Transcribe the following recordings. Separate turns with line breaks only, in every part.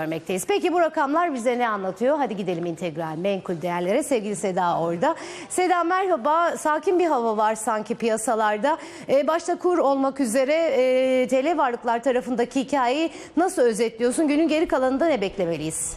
görmekteyiz. Peki bu rakamlar bize ne anlatıyor? Hadi gidelim integral menkul değerlere. Sevgili Seda orada. Seda merhaba. Sakin bir hava var sanki piyasalarda. Ee, başta kur olmak üzere e, TL varlıklar tarafındaki hikayeyi nasıl özetliyorsun? Günün geri kalanında ne beklemeliyiz?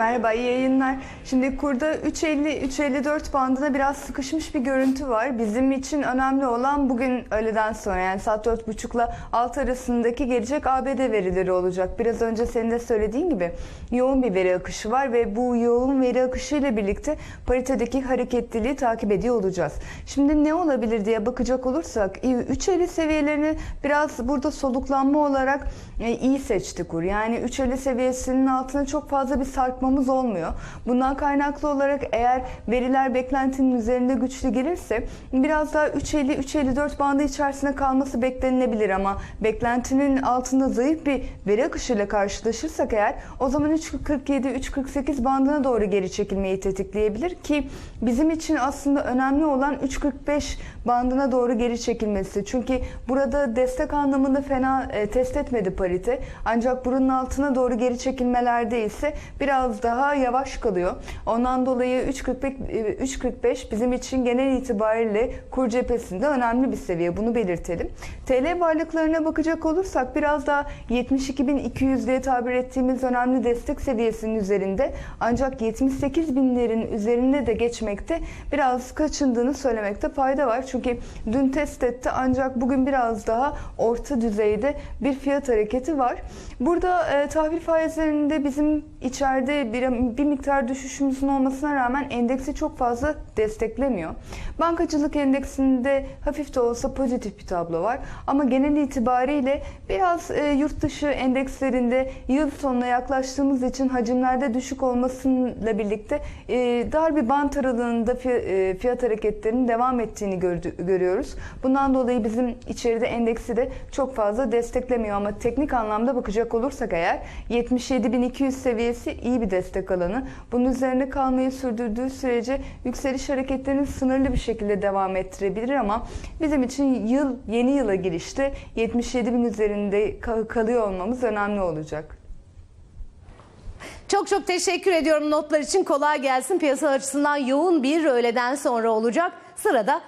Merhaba, iyi yayınlar. Şimdi kurda 3.50-3.54 bandına biraz sıkışmış bir görüntü var. Bizim için önemli olan bugün öğleden sonra yani saat 4.30 ile 6 arasındaki gelecek ABD verileri olacak. Biraz önce senin de söylediğin gibi yoğun bir veri akışı var ve bu yoğun veri akışı ile birlikte paritedeki hareketliliği takip ediyor olacağız. Şimdi ne olabilir diye bakacak olursak 3.50 seviyelerini biraz burada soluklanma olarak e, iyi seçti kur. Yani 3.50 seviyesinin altına çok fazla bir sarkmamız olmuyor. Bundan kaynaklı olarak eğer veriler beklentinin üzerinde güçlü gelirse biraz daha 3.50-3.54 bandı içerisinde kalması beklenilebilir ama beklentinin altında zayıf bir veri akışıyla karşılaşırsak eğer o zaman 3.47-3.48 bandına doğru geri çekilmeyi tetikleyebilir ki bizim için aslında önemli olan 3.45 bandına doğru geri çekilmesi. Çünkü burada destek anlamında fena e, test etmedi parite. Ancak buranın altına doğru geri çekilmelerde ise biraz daha yavaş kalıyor. Ondan dolayı 3.45 e, 3.45 bizim için genel itibariyle kur cephesinde önemli bir seviye. Bunu belirtelim. TL varlıklarına bakacak olursak biraz daha 72.200 diye tabir ettiğimiz önemli destek seviyesinin üzerinde ancak 78 binlerin üzerinde de geçmekte biraz kaçındığını söylemekte fayda var. Çünkü dün test etti ancak bugün biraz daha orta düzeyde bir fiyat hareketi var. Burada e, tahvil faizlerinde bizim içeride bir, bir miktar düşüşümüzün olmasına rağmen endeksi çok fazla desteklemiyor. Bankacılık endeksinde hafif de olsa pozitif bir tablo var. Ama genel itibariyle biraz e, yurt dışı endekslerinde yıl sonuna yaklaştığımız için hacimlerde düşük olmasıyla birlikte e, dar bir bant aralığında e, fiyat hareketlerinin devam ettiğini görüyoruz. Bundan dolayı bizim içeride endeksi de çok fazla desteklemiyor ama teknik anlamda bakacak olursak eğer 77.200 seviyesi iyi bir destek alanı. Bunun üzerine kalmayı sürdürdüğü sürece yükseliş hareketlerini sınırlı bir şekilde devam ettirebilir ama bizim için yıl yeni yıla girişte 77.000 üzerinde kal- kalıyor olmamız önemli olacak.
Çok çok teşekkür ediyorum notlar için. Kolay gelsin. Piyasa açısından yoğun bir öğleden sonra olacak. Sırada